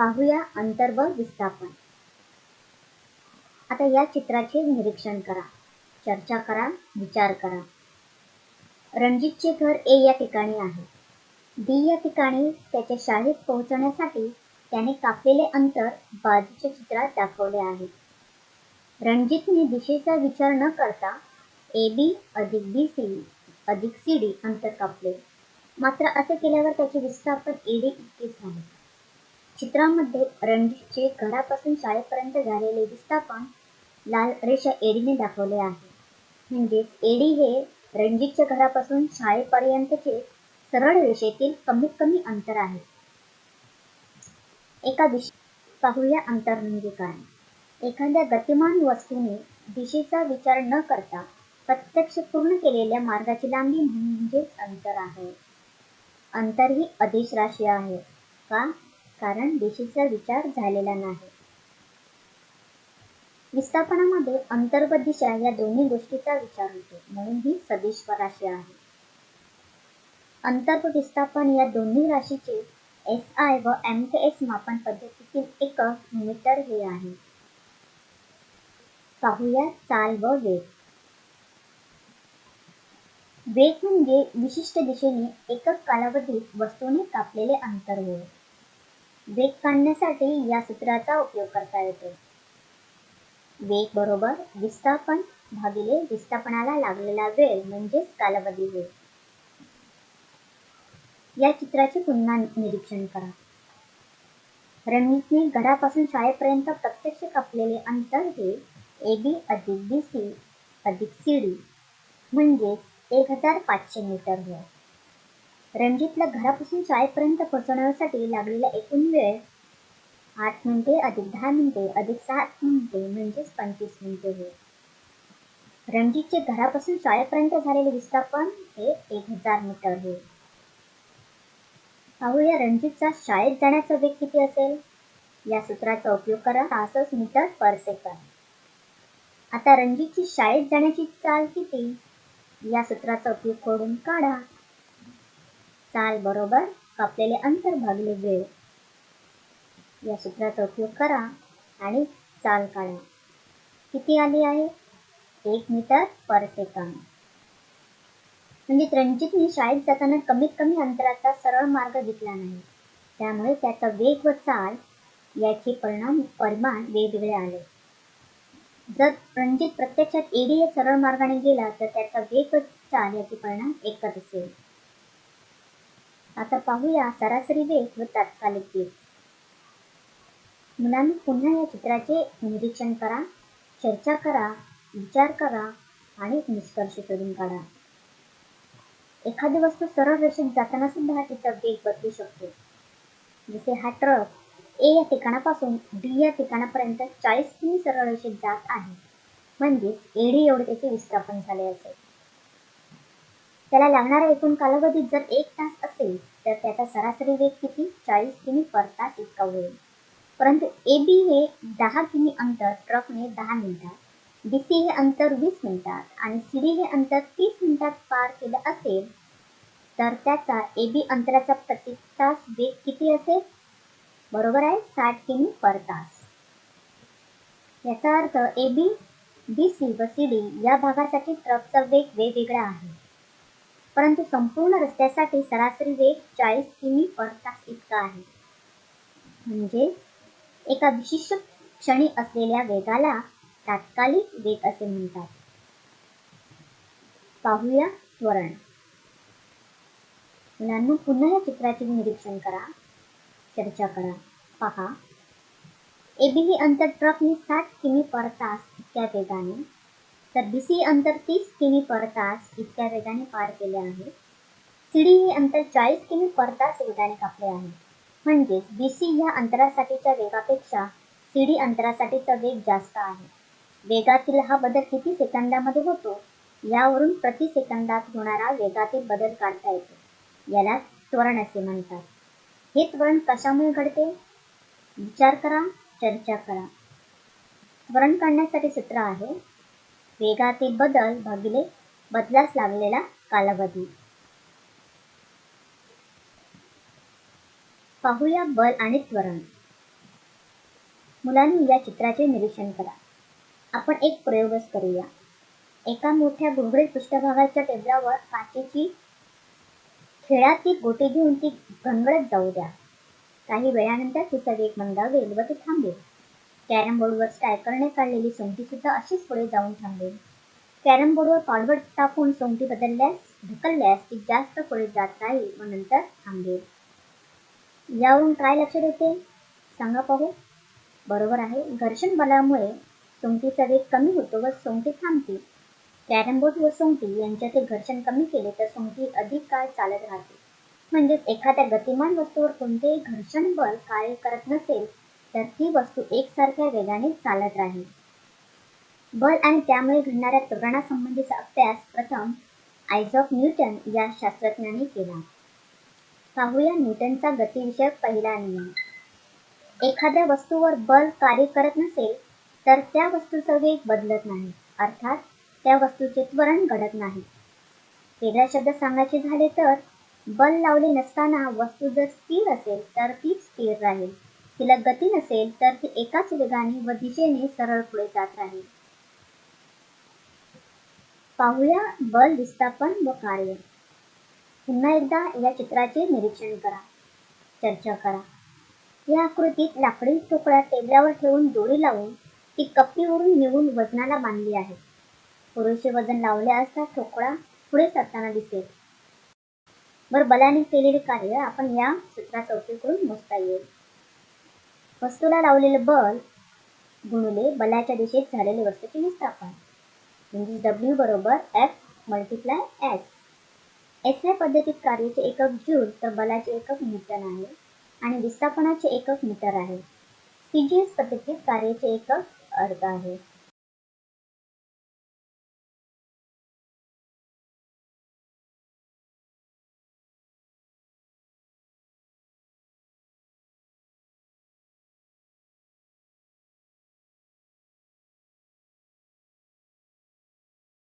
पाहूया अंतर व विस्थापन. आता या चित्राचे निरीक्षण करा. चर्चा करा विचार करा. रणजितचे घर ए या ठिकाणी आहे. बी या ठिकाणी त्याच्या शाळेत पोहोचण्यासाठी त्याने कापलेले अंतर बाजूच्या चित्रात दाखवले आहे. रणजितने दिशेचा विचार न करता ए बी अधिक बी सी अधिक सी डी अंतर कापले. मात्र असे केल्यावर त्याचे विस्थापन ए डी इतकेच झाले चित्रामध्ये रणजितचे घरापासून शाळेपर्यंत झालेले विस्थापन लाल रेषा एडीने दाखवले आहे. म्हणजेच एडी हे रणजितच्या घरापासून शाळेपर्यंतचे सरळ रेषेतील कमीत कमी अंतर आहे. एका दिशे पाहूया अंतर म्हणजे काय? एखाद्या गतिमान वस्तूने दिशेचा विचार न करता प्रत्यक्ष पूर्ण केलेल्या मार्गाची लांबी म्हणजेच अंतर आहे. अंतर ही अदिश राशी आहे का? कारण दिशेचा विचार झालेला नाही. विस्थापनामध्ये अंतर्गत दिशा या दोन्ही गोष्टीचा विचार होतो. म्हणून ही सदिश राशी आहे. अंतर्ग विस्थापन या दोन्ही राशीचे एस आय व एम के एस मापन पद्धतीतील एकक मीटर हे आहे. पाहूया चाल व वेग. वेग म्हणजे विशिष्ट दिशेने एकक कालावधीत वस्तूने कापलेले अंतर होय. वेग काढण्यासाठी या सूत्राचा उपयोग करता येतो. वेग बरोबर विस्थापन भागिले विस्थापनाला लागलेला वेळ म्हणजेच कालावधी वेळ. या चित्राचे पुन्हा निरीक्षण करा. रणजितने घरापासून शाळेपर्यंत प्रत्यक्ष कापलेले अंतर हे ए बी अधिक बी सी अधिक सी डी म्हणजेच एक हजार पाचशे मीटर होय. रणजितला घरापासून शाळेपर्यंत पोहोचवण्यासाठी लागलेला एकूण वेळ आठ मिनिटे अधिक दहा मिनिटे अधिक सात मिनिटे म्हणजेच पंचवीस मिनिटे होईल रणजितचे घरापासून शाळेपर्यंत झालेले विस्थापन हे एक हजार मीटर होईल पाहूया रणजितचा शाळेत जाण्याचा वेग किती असेल? या सूत्राचा उपयोग करा. पासष्ट मीटर पर सेकंद. आता रणजितची शाळेत जाण्याची चाल किती? या सूत्राचा उपयोग करून काढा. चाल बरोबर कापलेले अंतर भागले वेळ. या सूत्राचा उपयोग करा आणि चाल काढा. किती आली आहे? एक मीटर पर सेकंद. म्हणजे रणजितने शाळेत जाताना कमीत कमी अंतराचा सरळ मार्ग घेतला नाही. त्यामुळे त्याचा वेग व चाल याचे परिणाम परिमाण वेगवेगळे आले. जर रणजित प्रत्यक्षात एडीए सरळ मार्गाने गेला तर त्याचा वेग व चाल याचे परिणाम एकच असेल. आता पाहूया सरासरी वेग व तात्कालिक वेग मुलांनी पुन्हा या चित्राचे निरीक्षण करा चर्चा करा विचार करा आणि निष्कर्ष शोधून काढा. एखादी वस्तू सरळ रेषेत जाताना सुद्धा तिचा वेग बदलू शकतो. जसे हा ट्रक ए या ठिकाणापासून डी या ठिकाणापर्यंत चाळीस किमी सरळ रेषेत जात आहे. म्हणजेच एडी एवढे त्याचे विस्थापन झाले असेल. त्याला लागणारा एकूण कालावधी जर एक तास असेल तर त्याचा सरासरी वेग किती? चाळीस किमी पर तास इतका होईल. परंतु ए बी हे दहा किमी अंतर ट्रकने दहा मिनिटात बी सी हे अंतर वीस मिनिटात आणि सी डी हे अंतर तीस मिनिटात पार केलं असेल तर त्याचा ए बी अंतराचा प्रति तास वेग किती असेल? बरोबर आहे साठ किमी पर तास. याचा अर्थ ए बी बी सी व सी डी या भागासाठी ट्रकचा वेग वेगवेगळा आहे. परंतु संपूर्ण रस्त्यासाठी सरासरी वेग चाळीस किमी पर तास इतका आहे. म्हणजे एका विशिष्ट क्षणी असलेल्या वेगाला तात्कालिक वेग असे म्हणतात. पाहूया त्वरण मुलांना पुन्हा या चित्राचे निरीक्षण करा. चर्चा करा. पहा. एबी ही अंतर ट्रकने साठ किमी पर तास इतक्या वेगाने तर बी सी अंतर तीस किमी पर तास इतक्या वेगाने पार केले आहे. सी डी हे अंतर चाळीस किमी पर तास वेगाने कापले आहे. म्हणजेच बी सी ह्या अंतरासाठीच्या वेगापेक्षा सी डी अंतरासाठीचा वेग जास्त आहे. वेगातील हा बदल किती सेकंदामध्ये होतो? यावरून प्रति सेकंदात होणारा वेगातील बदल काढता येतो. याला त्वरण असे म्हणतात. हे त्वरण कशामुळे घडते? विचार करा चर्चा करा. त्वरण काढण्यासाठी सूत्र आहे. वेगातील बदल भागिले बदलास लागलेला कालावधी. पाहूया बल आणि त्वरण. मुलांनी या चित्राचे निरीक्षण करा. आपण एक प्रयोगच करूया. एका मोठ्या गुळगुळीत पृष्ठभागाच्या टेबलावर काचेची खेळाची गोटी घेऊन ती घनगळत जाऊ द्या. काही वेळानंतर तिचा एक मंदावेल व ती थांबेल. कॅरम बोर्डवर स्ट्रायकरने काढलेली सोंगटी सुद्धा अशीच पुढे जाऊन थांबेल. कॅरम बोर्डवर पालवट टाकून सोंगटी बदलल्यास ढकलल्यास ती जास्त पुढे जात राहील व नंतर थांबेल. यावरून काय लक्षात येते सांगा पाहू. बरोबर आहे. घर्षण बलामुळे सोंगटीचा वेग कमी होतो व सोंगटी थांबते. कॅरम बोर्ड व सोंगटी यांच्यातील घर्षण कमी केले तर सोंगटी अधिक काळ चालत राहते. म्हणजेच एखाद्या गतिमान वस्तूवर कोणतेही घर्षण बल कार्य करत नसेल तर ती वस्तू एकसारख्या वेगाने चालत राहील. बल आणि त्यामुळे घडणाऱ्या त्वरणासंबंधीचा अभ्यास प्रथम आयझॉक न्यूटन या शास्त्रज्ञाने केला. पाहूया न्यूटनचा गतिविषयक पहिला नियम. एखाद्या वस्तूवर बल कार्य करत नसेल तर त्या वस्तूचा वेग बदलत नाही अर्थात त्या वस्तूचे त्वरण घडत नाही. वेगळ्या शब्द सांगायचे झाले तर बल लावले नसताना वस्तू जर स्थिर असेल तर ती स्थिर राहील. तिला गती नसेल तर ती एकाच वेगाने व दिशेने सरळ पुढे जात राहील. पाहूया बल विस्थापन व कार्य. पुन्हा एकदा या चित्राचे निरीक्षण करा. चर्चा करा. या आकृतीत लाकडी ठोकळा टेबलावर ठेवून दोरी लावून ती कप्पीवरून निवून वजनाला बांधली आहे. पुरेसे वजन लावले असता ठोकळा पुढे सरताना दिसेल. बर बलाने केलेले कार्य आपण या सूत्रा चौकीकडून मोजता येईल. वस्तूला लावलेले बल गुणिले बलाच्या दिशेत झालेले वस्तूचे विस्थापन. म्हणजे डब्ल्यू बरोबर एफ मल्टिप्लाय एस एस या पद्धतीत कार्याचे एकक जूल तर बलाचे एकक न्यूटन आहे आणि विस्थापनाचे एकक मीटर आहे. सीजीएस पद्धतीत कार्याचे एकक अर्ध आहे.